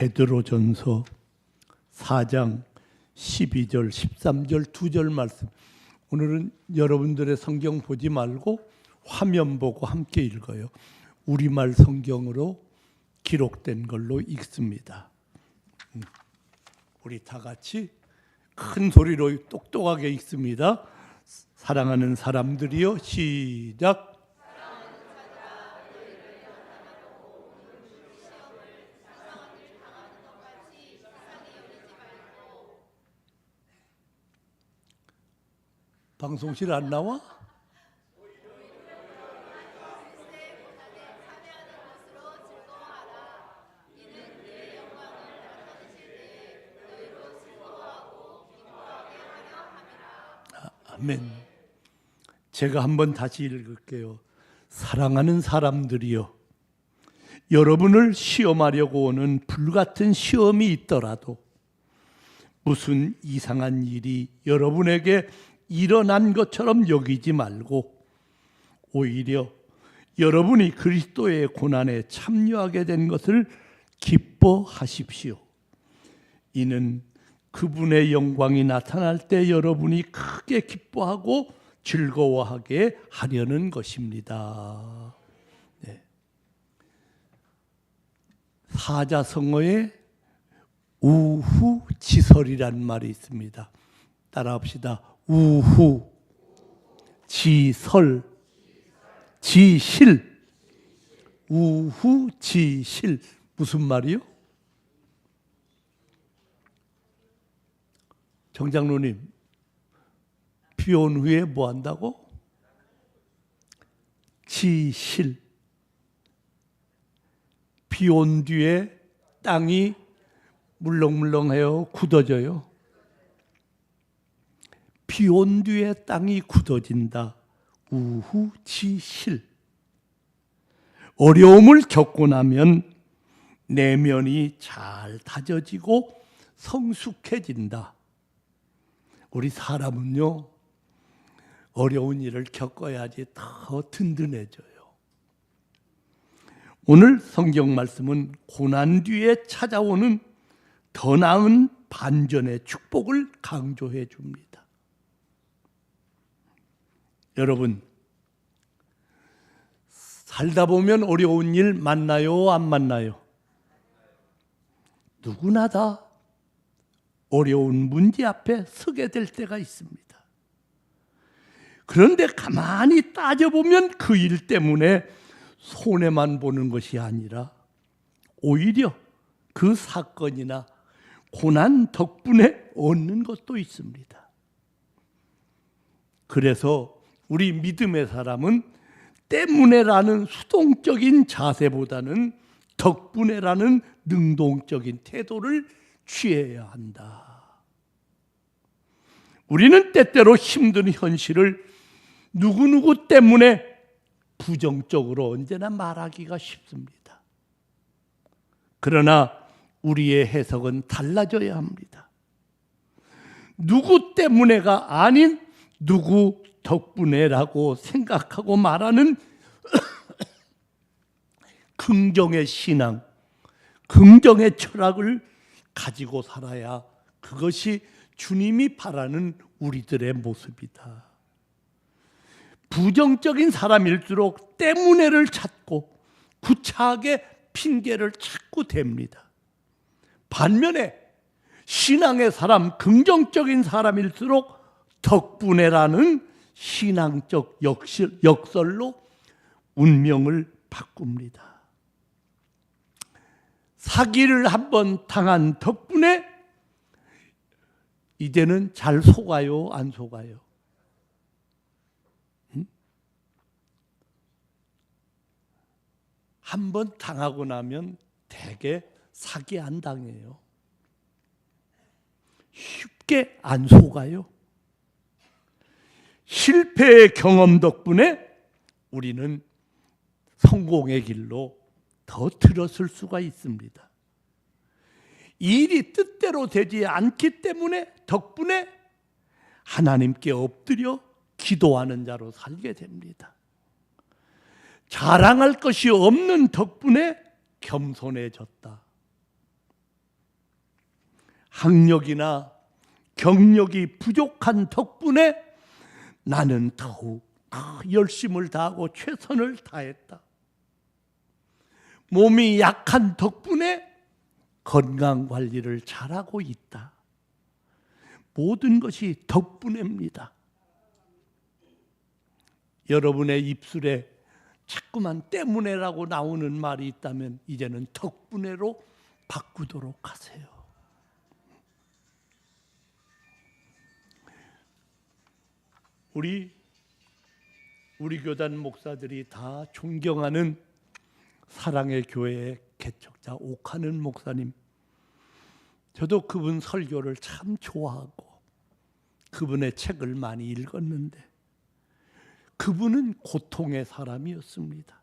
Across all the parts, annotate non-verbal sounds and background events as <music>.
베드로전서 4장 12절 13절 두절 말씀. 오늘은 여러분들의 성경 보지 말고 화면 보고 함께 읽어요. 우리말 성경으로 기록된 걸로 읽습니다. 음. 우리 다 같이 큰 소리로 똑똑하게 읽습니다. 사랑하는 사람들이요 시작. 방송실 안 나와? 아멘. 제가 한번 다시 읽을게요. 사랑하는 사람들이여, 여러분을 시험하려고 오는 불같은 시험이 있더라도 무슨 이상한 일이 여러분에게 일어난 것처럼 여기지 말고 오히려 여러분이 그리스도의 고난에 참여하게 된 것을 기뻐하십시오. 이는 그분의 영광이 나타날 때 여러분이 크게 기뻐하고 즐거워하게 하려는 것입니다. 네. 사자성어에 우후지설이란 말이 있습니다. 따라합시다. 우후, 지설, 지실, 우후 지실. 무슨 말이요? 정장로님 비온 후에 뭐 한다고? 지실. 비온 뒤에 땅이 물렁물렁해요. 굳어져요 비온 뒤에 땅이 굳어진다 우후지실 어려움을 겪고 나면 내면이 잘 다져지고 성숙해진다 우리 사람은요, 어려운 일을 겪어야지 더 든든해져요. 오늘 성경 말씀은 고난 뒤에 찾아오는 더 나은 반전의 축복을 강조해 줍니다. 여러분, 살다 보면 어려운 일 만나요, 안 만나요? 누구나 다 어려운 문제 앞에 서게 될 때가 있습니다. 그런데 가만히 따져보면 그 일 때문에 손해만 보는 것이 아니라 오히려 그 사건이나 고난 덕분에 얻는 것도 있습니다. 그래서 우리 믿음의 사람은 때문에라는 수동적인 자세보다는 덕분에라는 능동적인 태도를 취해야 한다. 우리는 때때로 힘든 현실을 누구누구 때문에 부정적으로 언제나 말하기가 쉽습니다. 그러나 우리의 해석은 달라져야 합니다. 누구 때문에가 아닌 누구 덕분에라고 생각하고 말하는 <coughs> 긍정의 신앙, 긍정의 철학을 가지고 살아야 그것이 주님이 바라는 우리들의 모습이다. 부정적인 사람일수록 때문에를 찾고 구차하게 핑계를 찾고 됩니다. 반면에 신앙의 사람, 긍정적인 사람일수록 덕분에라는 신앙적 역설로 운명을 바꿉니다. 사기를 한 번 당한 덕분에 이제는 잘 속아요, 안 속아요? 응? 한번 당하고 나면 대개 사기 안 당해요. 쉽게 안 속아요. 실패의 경험 덕분에 우리는 성공의 길로 더 들었을 수가 있습니다. 일이 뜻대로 되지 않기 때문에 덕분에 하나님께 엎드려 기도하는 자로 살게 됩니다. 자랑할 것이 없는 덕분에 겸손해졌다. 학력이나 경력이 부족한 덕분에 나는 더욱 더 열심을 다하고 최선을 다했다. 몸이 약한 덕분에 건강 관리를 잘하고 있다. 모든 것이 덕분입니다. 여러분의 입술에 자꾸만 때문에라고 나오는 말이 있다면 이제는 덕분에로 바꾸도록 하세요. 우리 우리 교단 목사들이 다 존경하는 사랑의 교회의 개척자 옥하는 목사님. 저도 그분 설교를 참 좋아하고 그분의 책을 많이 읽었는데 그분은 고통의 사람이었습니다.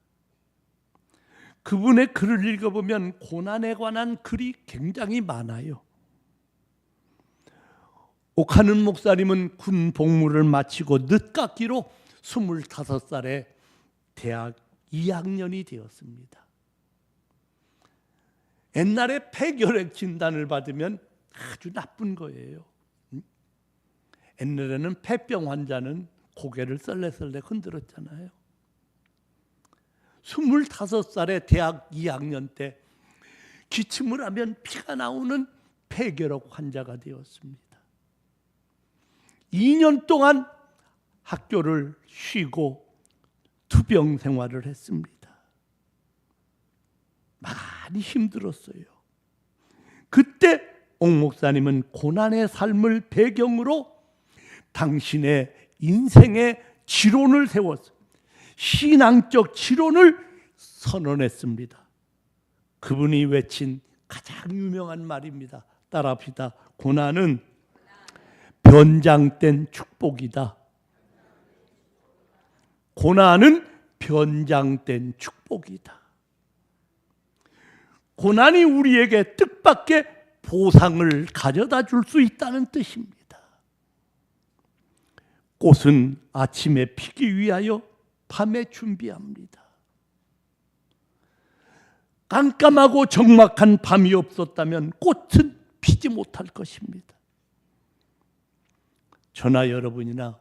그분의 글을 읽어보면 고난에 관한 글이 굉장히 많아요. 옥하는 목사님은 군 복무를 마치고 늦깎이로 25살에 대학 2학년이 되었습니다. 옛날에 폐결핵 진단을 받으면 아주 나쁜 거예요. 옛날에는 폐병 환자는 고개를 썰레썰레 흔들었잖아요. 25살에 대학 2학년 때 기침을 하면 피가 나오는 폐결핵 환자가 되었습니다. 2년 동안 학교를 쉬고 투병 생활을 했습니다. 많이 힘들었어요. 그때 옥 목사님은 고난의 삶을 배경으로 당신의 인생의 지론을 세웠어요. 신앙적 지론을 선언했습니다. 그분이 외친 가장 유명한 말입니다. 따라합시다. 고난은 변장된 축복이다. 고난은 변장된 축복이다. 고난이 우리에게 뜻밖의 보상을 가져다 줄 수 있다는 뜻입니다. 꽃은 아침에 피기 위하여 밤에 준비합니다. 깜깜하고 적막한 밤이 없었다면 꽃은 피지 못할 것입니다. 저나 여러분이나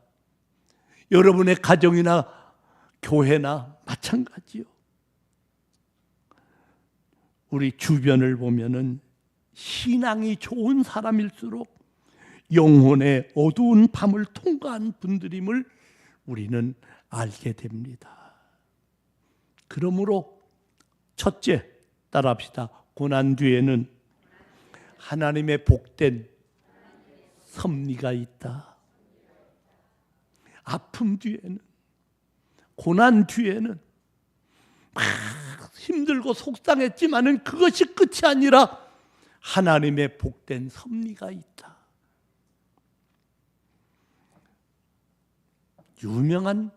여러분의 가정이나 교회나 마찬가지요. 우리 주변을 보면은 신앙이 좋은 사람일수록 영혼의 어두운 밤을 통과한 분들임을 우리는 알게 됩니다. 그러므로 첫째 따라합시다. 고난 뒤에는 하나님의 복된 섭리가 있다. 아픔 뒤에는 고난 뒤에는 막 힘들고 속상했지만은 그것이 끝이 아니라 하나님의 복된 섭리가 있다. 유명한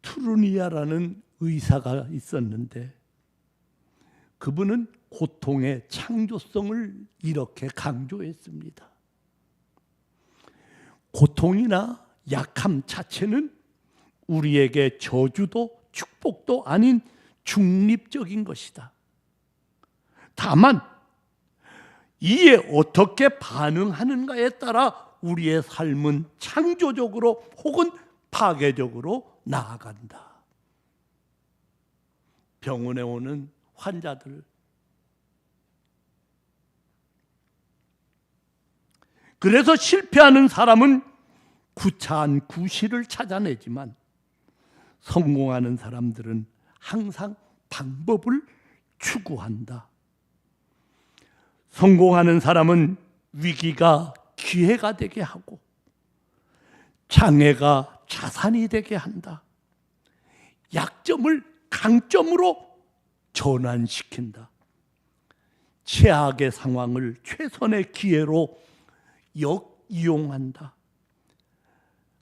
투르니아라는 의사가 있었는데 그분은 고통의 창조성을 이렇게 강조했습니다. 고통이나 약함 자체는 우리에게 저주도 축복도 아닌 중립적인 것이다. 다만 이에 어떻게 반응하는가에 따라 우리의 삶은 창조적으로 혹은 파괴적으로 나아간다. 병원에 오는 환자들 그래서 실패하는 사람은 구차한 구실을 찾아내지만 성공하는 사람들은 항상 방법을 추구한다. 성공하는 사람은 위기가 기회가 되게 하고 장애가 자산이 되게 한다. 약점을 강점으로 전환시킨다. 최악의 상황을 최선의 기회로 역이용한다.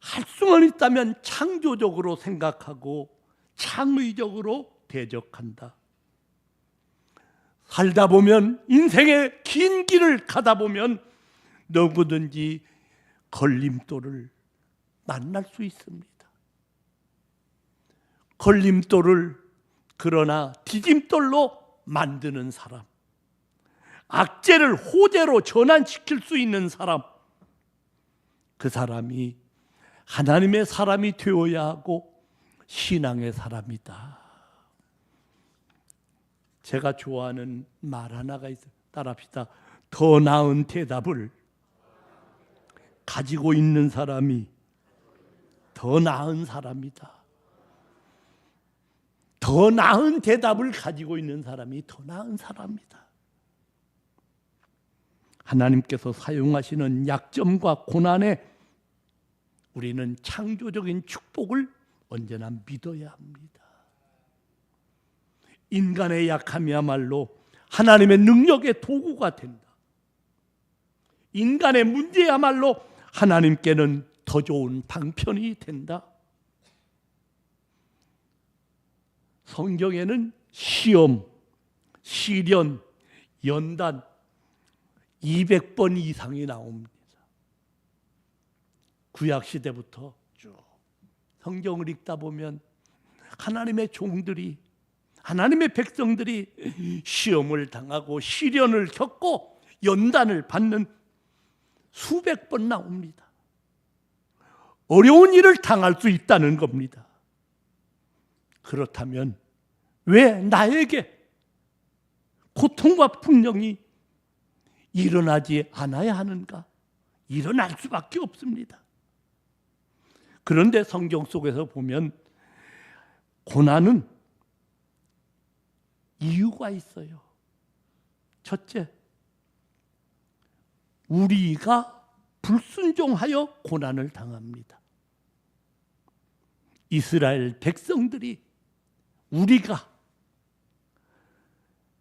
할 수만 있다면 창조적으로 생각하고 창의적으로 대적한다. 살다 보면 인생의 긴 길을 가다 보면 누구든지 걸림돌을 만날 수 있습니다. 걸림돌을 그러나 디딤돌로 만드는 사람. 악재를 호재로 전환시킬 수 있는 사람, 그 사람이 하나님의 사람이 되어야 하고 신앙의 사람이다. 제가 좋아하는 말 하나가 있어요. 따라합시다. 더 나은 대답을 가지고 있는 사람이 더 나은 사람이다. 더 나은 대답을 가지고 있는 사람이 더 나은 사람이다. 하나님께서 사용하시는 약점과 고난에 우리는 창조적인 축복을 언제나 믿어야 합니다. 인간의 약함이야말로 하나님의 능력의 도구가 된다. 인간의 문제야말로 하나님께는 더 좋은 방편이 된다. 성경에는 시험, 시련, 연단 200번 이상이 나옵니다. 구약 시대부터 쭉 성경을 읽다 보면 하나님의 종들이 하나님의 백성들이 시험을 당하고 시련을 겪고 연단을 받는 수백 번 나옵니다. 어려운 일을 당할 수 있다는 겁니다. 그렇다면 왜 나에게 고통과 풍령이 일어나지 않아야 하는가? 일어날 수밖에 없습니다. 그런데 성경 속에서 보면 고난은 이유가 있어요. 첫째, 우리가 불순종하여 고난을 당합니다. 이스라엘 백성들이 우리가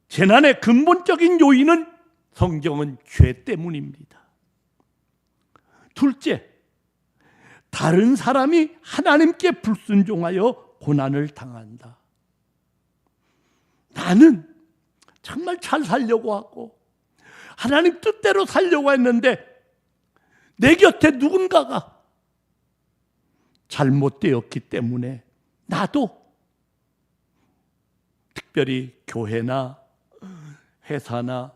재난의 근본적인 요인은 성경은 죄 때문입니다. 둘째, 다른 사람이 하나님께 불순종하여 고난을 당한다. 나는 정말 잘 살려고 하고 하나님 뜻대로 살려고 했는데 내 곁에 누군가가 잘못되었기 때문에 나도 특별히 교회나 회사나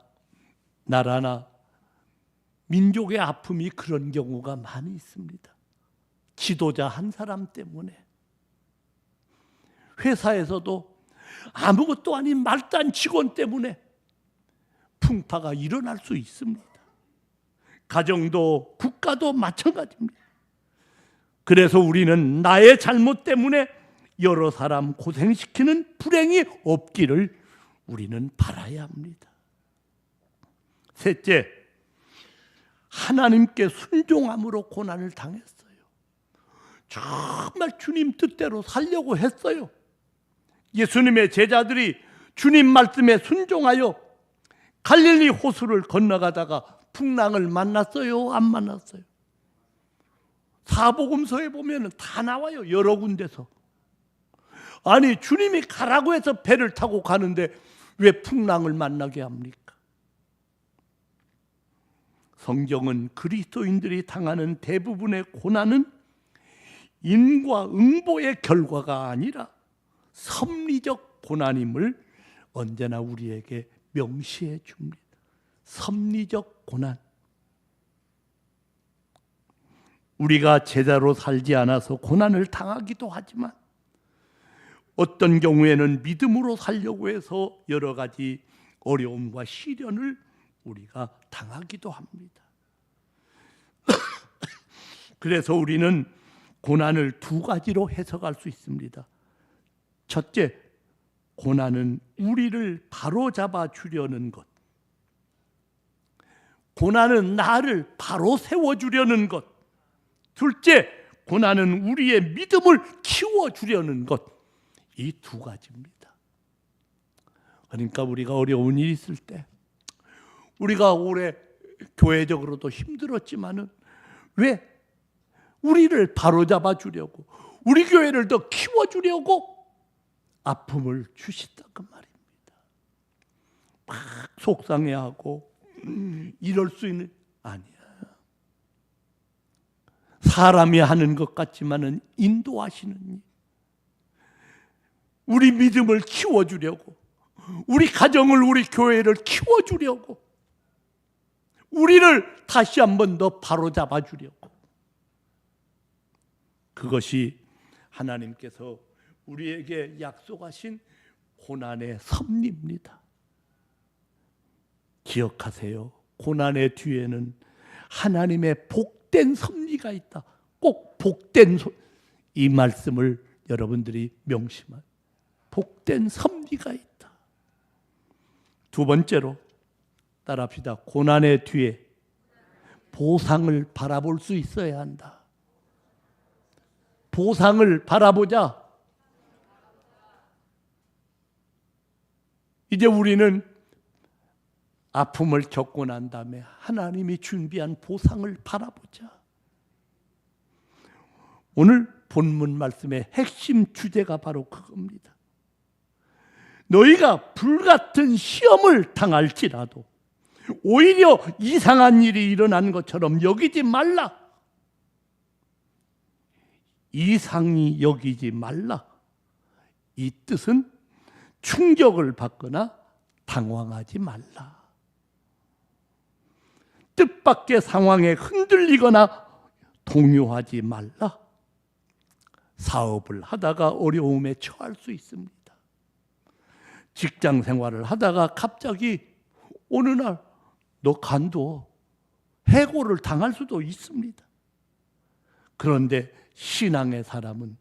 나라나 민족의 아픔이 그런 경우가 많이 있습니다. 지도자 한 사람 때문에 회사에서도 아무것도 아닌 말단 직원 때문에 풍파가 일어날 수 있습니다. 가정도 국가도 마찬가지입니다. 그래서 우리는 나의 잘못 때문에 여러 사람 고생시키는 불행이 없기를 우리는 바라야 합니다. 셋째, 하나님께 순종함으로 고난을 당했어요. 정말 주님 뜻대로 살려고 했어요. 예수님의 제자들이 주님 말씀에 순종하여 갈릴리 호수를 건너가다가 풍랑을 만났어요? 안 만났어요? 사복음서에 보면 다 나와요. 여러 군데서. 아니, 주님이 가라고 해서 배를 타고 가는데 왜 풍랑을 만나게 합니까? 성경은 그리스도인들이 당하는 대부분의 고난은 인과응보의 결과가 아니라 섭리적 고난임을 언제나 우리에게 명시해 줍니다. 섭리적 고난. 우리가 제자로 살지 않아서 고난을 당하기도 하지만 어떤 경우에는 믿음으로 살려고 해서 여러 가지 어려움과 시련을 우리가 당하기도 합니다. <coughs> 그래서 우리는 고난을 두 가지로 해석할 수 있습니다. 첫째, 고난은 우리를 바로잡아 주려는 것. 고난은 나를 바로 세워주려는 것. 둘째, 고난은 우리의 믿음을 키워주려는 것. 이 두 가지입니다. 그러니까 우리가 어려운 일이 있을 때, 우리가 올해 교회적으로도 힘들었지만은 왜 우리를 바로잡아 주려고, 우리 교회를 더 키워 주려고 아픔을 주신다 그 말입니다. 막 속상해하고 음, 이럴 수 있는 아니야. 사람이 하는 것 같지만은 인도하시는 일. 우리 믿음을 키워 주려고, 우리 가정을, 우리 교회를 키워 주려고 우리를 다시 한 번 더 바로잡아 주려고. 그것이 하나님께서 우리에게 약속하신 고난의 섭리입니다. 기억하세요. 고난의 뒤에는 하나님의 복된 섭리가 있다. 꼭 복된 소, 이 말씀을 여러분들이 명심할. 복된 섭리가 있다. 두 번째로 따라합시다. 고난의 뒤에 보상을 바라볼 수 있어야 한다. 보상을 바라보자. 이제 우리는 아픔을 겪고 난 다음에 하나님이 준비한 보상을 바라보자. 오늘 본문 말씀의 핵심 주제가 바로 그겁니다. 너희가 불같은 시험을 당할지라도 오히려 이상한 일이 일어난 것처럼 여기지 말라. 이상이 여기지 말라. 이 뜻은 충격을 받거나 당황하지 말라. 뜻밖의 상황에 흔들리거나 동요하지 말라. 사업을 하다가 어려움에 처할 수 있습니다. 직장 생활을 하다가 갑자기 어느 날 너 간두어 해고를 당할 수도 있습니다. 그런데 신앙의 사람은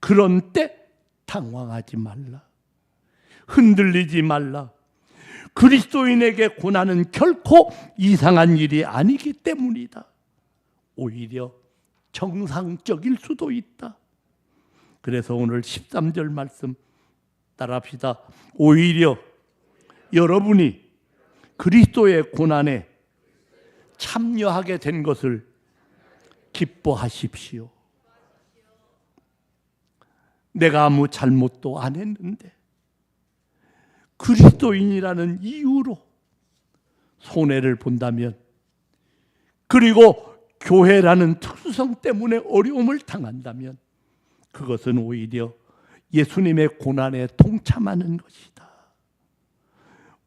그런 때 당황하지 말라. 흔들리지 말라. 그리스도인에게 고난은 결코 이상한 일이 아니기 때문이다. 오히려 정상적일 수도 있다. 그래서 오늘 13절 말씀 따라합시다. 오히려 여러분이 그리스도의 고난에 참여하게 된 것을 기뻐하십시오. 내가 아무 잘못도 안 했는데 그리스도인이라는 이유로 손해를 본다면 그리고 교회라는 특수성 때문에 어려움을 당한다면 그것은 오히려 예수님의 고난에 동참하는 것이다.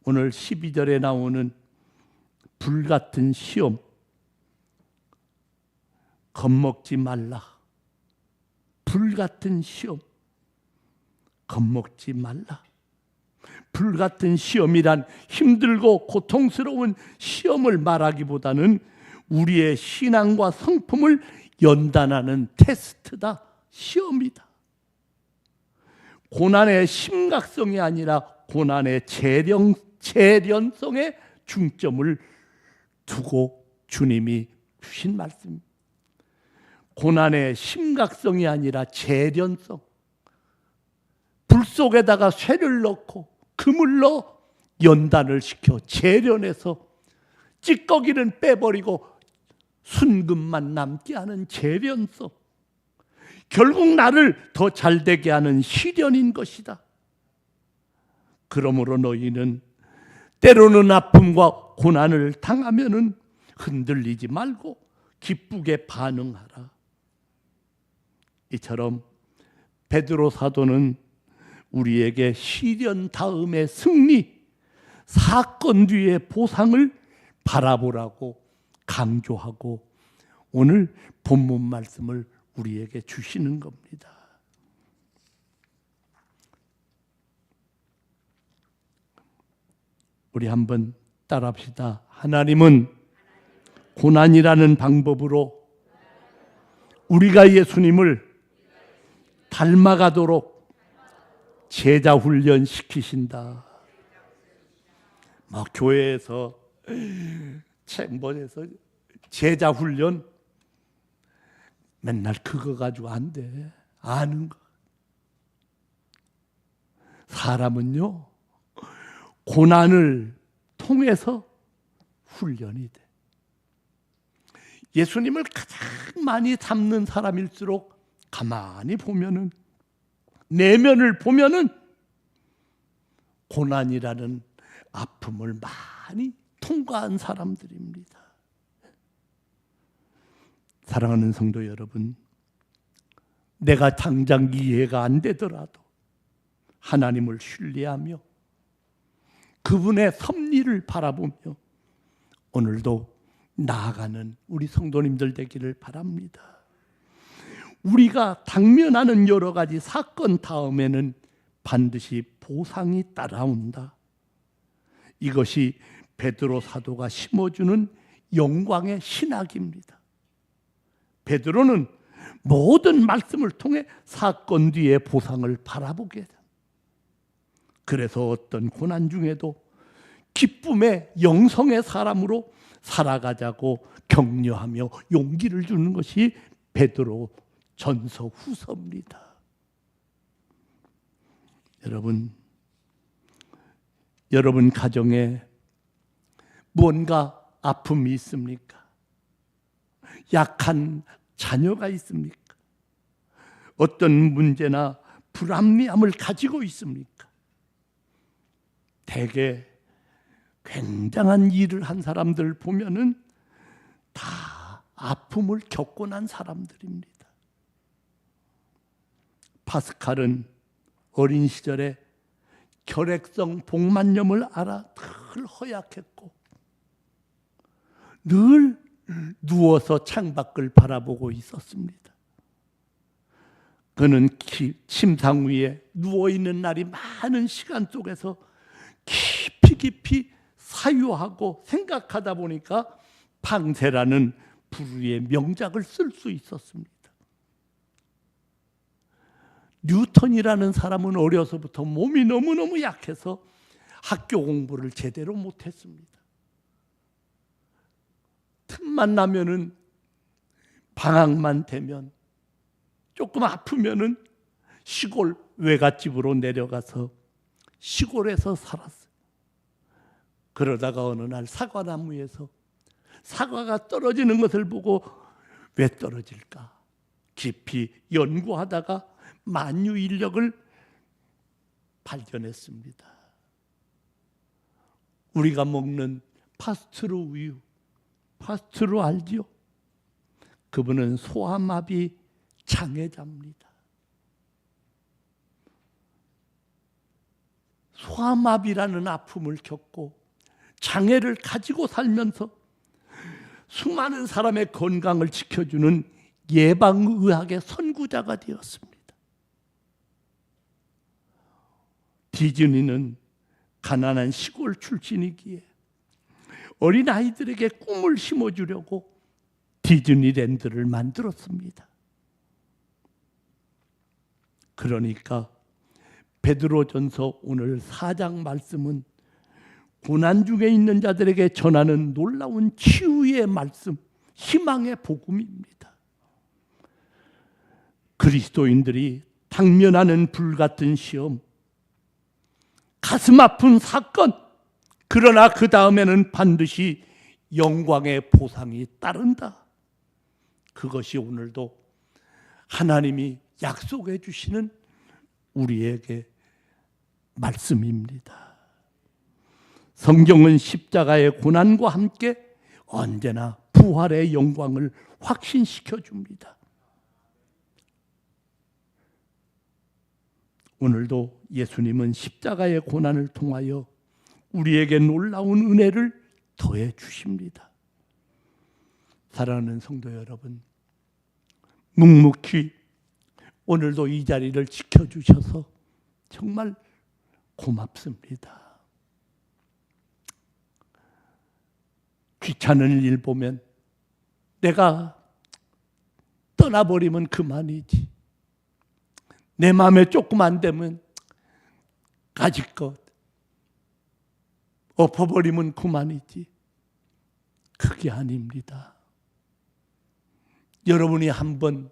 오늘 12절에 나오는 불같은 시험 겁먹지 말라. 불같은 시험 겁먹지 말라. 불같은 시험이란 힘들고 고통스러운 시험을 말하기보다는 우리의 신앙과 성품을 연단하는 테스트다. 시험이다. 고난의 심각성이 아니라 고난의 재령, 재련성에 중점을 두고 주님이 주신 말씀입니다. 고난의 심각성이 아니라 재련성. 불 속에다가 쇠를 넣고 금을 넣어 연단을 시켜 재련해서 찌꺼기는 빼버리고 순금만 남게 하는 재련성. 결국 나를 더 잘되게 하는 시련인 것이다. 그러므로 너희는 때로는 아픔과 고난을 당하면은 흔들리지 말고 기쁘게 반응하라. 이처럼 베드로 사도는 우리에게 시련 다음의 승리, 사건 뒤의 보상을 바라보라고 강조하고 오늘 본문 말씀을 우리에게 주시는 겁니다. 우리 한번 따라합시다. 하나님은 고난이라는 방법으로 우리가 예수님을 닮아가도록 제자 훈련 시키신다. 막 교회에서 챔버에서 제자 훈련 맨날 그거 가지고 안 돼. 아는 거. 사람은요, 고난을 통해서 훈련이 돼. 예수님을 가장 많이 닮는 사람일수록 가만히 보면은 내면을 보면은 고난이라는 아픔을 많이 통과한 사람들입니다. 사랑하는 성도 여러분, 내가 당장 이해가 안 되더라도 하나님을 신뢰하며 그분의 섭리를 바라보며 오늘도 나아가는 우리 성도님들 되기를 바랍니다. 우리가 당면하는 여러 가지 사건 다음에는 반드시 보상이 따라온다. 이것이 베드로 사도가 심어주는 영광의 신학입니다. 베드로는 모든 말씀을 통해 사건 뒤의 보상을 바라보게 됩니다. 그래서 어떤 고난 중에도 기쁨의 영성의 사람으로 살아가자고 격려하며 용기를 주는 것이 베드로 전서 후서입니다. 여러분, 여러분 가정에 무언가 아픔이 있습니까? 약한 자녀가 있습니까? 어떤 문제나 불합리함을 가지고 있습니까? 대개 굉장한 일을 한 사람들 보면은 다 아픔을 겪고 난 사람들입니다. 파스칼은 어린 시절에 결핵성 복만염을 알아 늘 허약했고 늘 누워서 창밖을 바라보고 있었습니다. 그는 침상 위에 누워 있는 날이 많은 시간 속에서 깊이 깊이 사유하고 생각하다 보니까 방세라는 부류의 명작을 쓸 수 있었습니다. 뉴턴이라는 사람은 어려서부터 몸이 너무너무 약해서 학교 공부를 제대로 못했습니다. 틈만 나면은 방학만 되면 조금 아프면은 시골 외갓집으로 내려가서 시골에서 살았어요. 그러다가 어느 날 사과나무에서 사과가 떨어지는 것을 보고 왜 떨어질까? 깊이 연구하다가 만유 인력을 발견했습니다. 우리가 먹는 파스트루 우유, 파스트루 알지요? 그분은 소아마비 장애자입니다. 소아마비라는 아픔을 겪고 장애를 가지고 살면서 수많은 사람의 건강을 지켜주는 예방의학의 선구자가 되었습니다. 디즈니는 가난한 시골 출신이기에 어린 아이들에게 꿈을 심어주려고 디즈니랜드를 만들었습니다. 그러니까 베드로전서 오늘 4장 말씀은 고난 중에 있는 자들에게 전하는 놀라운 치유의 말씀, 희망의 복음입니다. 그리스도인들이 당면하는 불같은 시험, 가슴 아픈 사건, 그러나 그 다음에는 반드시 영광의 보상이 따른다. 그것이 오늘도 하나님이 약속해 주시는 우리에게 말씀입니다. 성경은 십자가의 고난과 함께 언제나 부활의 영광을 확신시켜 줍니다. 오늘도 예수님은 십자가의 고난을 통하여 우리에게 놀라운 은혜를 더해 주십니다. 사랑하는 성도 여러분, 묵묵히 오늘도 이 자리를 지켜주셔서 정말 고맙습니다. 귀찮은 일 보면 내가 떠나버리면 그만이지. 내 마음에 조금 안 되면 가지것 엎어버리면 그만이지. 그게 아닙니다. 여러분이 한번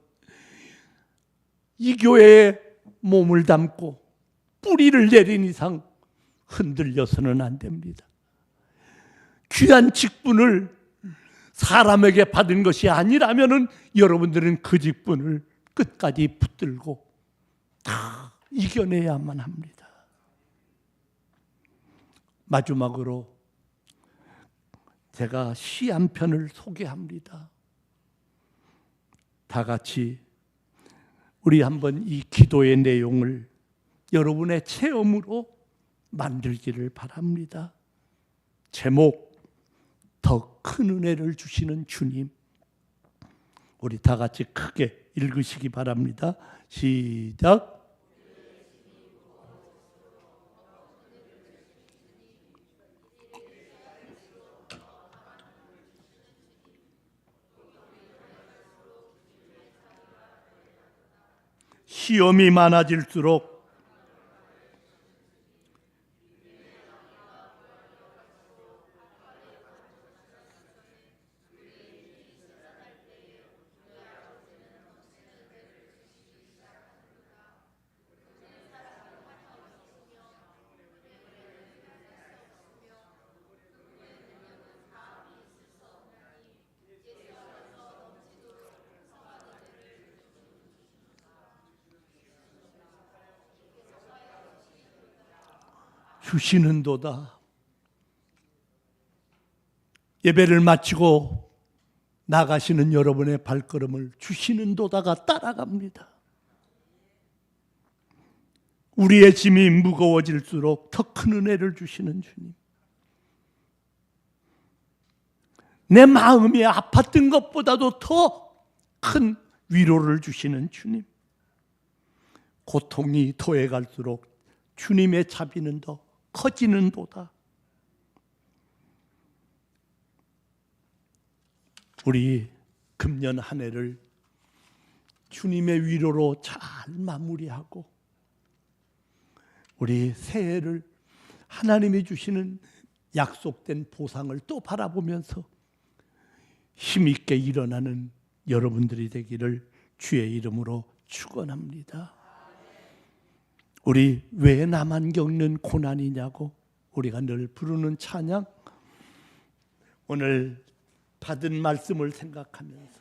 이 교회에 몸을 담고 뿌리를 내린 이상 흔들려서는 안 됩니다. 귀한 직분을 사람에게 받은 것이 아니라면은 여러분들은 그 직분을 끝까지 붙들고 다 이겨내야만 합니다. 마지막으로 제가 시 한 편을 소개합니다. 다 같이 우리 한번 이 기도의 내용을 여러분의 체험으로 만들기를 바랍니다. 제목 더 큰 은혜를 주시는 주님. 우리 다 같이 크게 읽으시기 바랍니다. 시작. 시험이 많아질수록 주시는도다. 예배를 마치고 나가시는 여러분의 발걸음을 주시는도다가 따라갑니다. 우리의 짐이 무거워질수록 더 큰 은혜를 주시는 주님. 내 마음이 아팠던 것보다도 더 큰 위로를 주시는 주님. 고통이 더해갈수록 주님의 자비는 더 커지는 도다. 우리 금년 한 해를 주님의 위로로 잘 마무리하고 우리 새해를 하나님이 주시는 약속된 보상을 또 바라보면서 힘있게 일어나는 여러분들이 되기를 주의 이름으로 축원합니다. 우리 왜 나만 겪는 고난이냐고 우리가 늘 부르는 찬양. 오늘 받은 말씀을 생각하면서